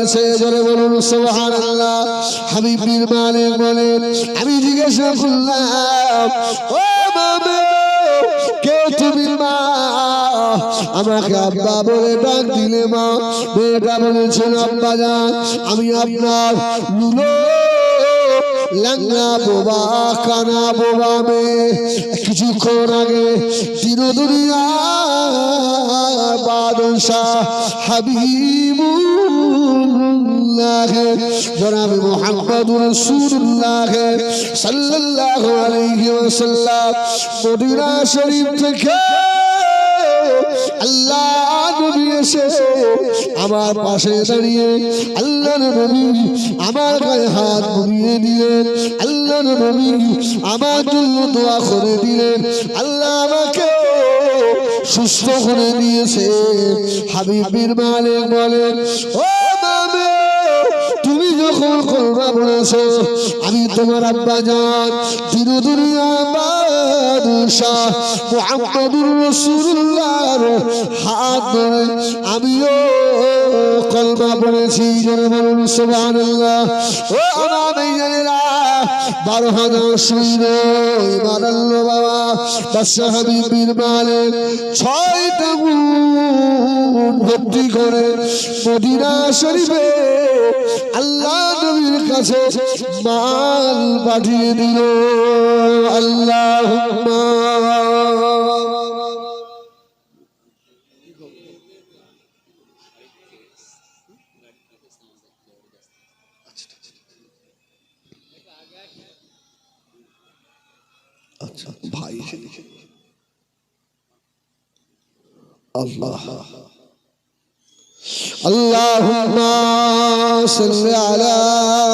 রয়েছে জোরে বলুন, সুবহানাল্লাহ। হাবিব বীর মালিক বলেন, আমি জিজ্ঞাসা করলাম, ও মামা, কে তুমি মা? আমাকে আব্বা বলে ডাক দিলে মা। মেয়েটা বলেছেন, আব্বা যান আমি আপনার লুলো লাঙ্গা বোবা, কানা বোবা মে কিছুক্ষণ আগে দিন দুনিয়া বাদশাহ আমার পাশে দাঁড়িয়ে আল্লাহ নবী আমার গায়ে হাত বুলিয়ে দিলেন আল্লাহ নবী আমার জন্য দোয়া করে দিলেন, আল্লাহ আমাকে সুস্থ করে দিয়েছে। হাবিবির মালিক বলেন, ও বলেছ আমি তোমার আব্বা জান দিন দুনিয়া বাদশাহ, মুহাম্মদুর রাসূলুল্লাহর হাত ধরে আমিও কলমা পড়েছি জনে বলুন, সুবহানাল্লাহ। ও বারো হাজার বাবা, বাদশাহ হাবিবির মালিক ছয়টা ভর্তি করে মদিনা শরীফে আল্লাহ কাছে মাল পাঠিয়ে দিল আল্লাহ আচ্ছা ভাই এসে দেখে আল্লাহ اللهم صل على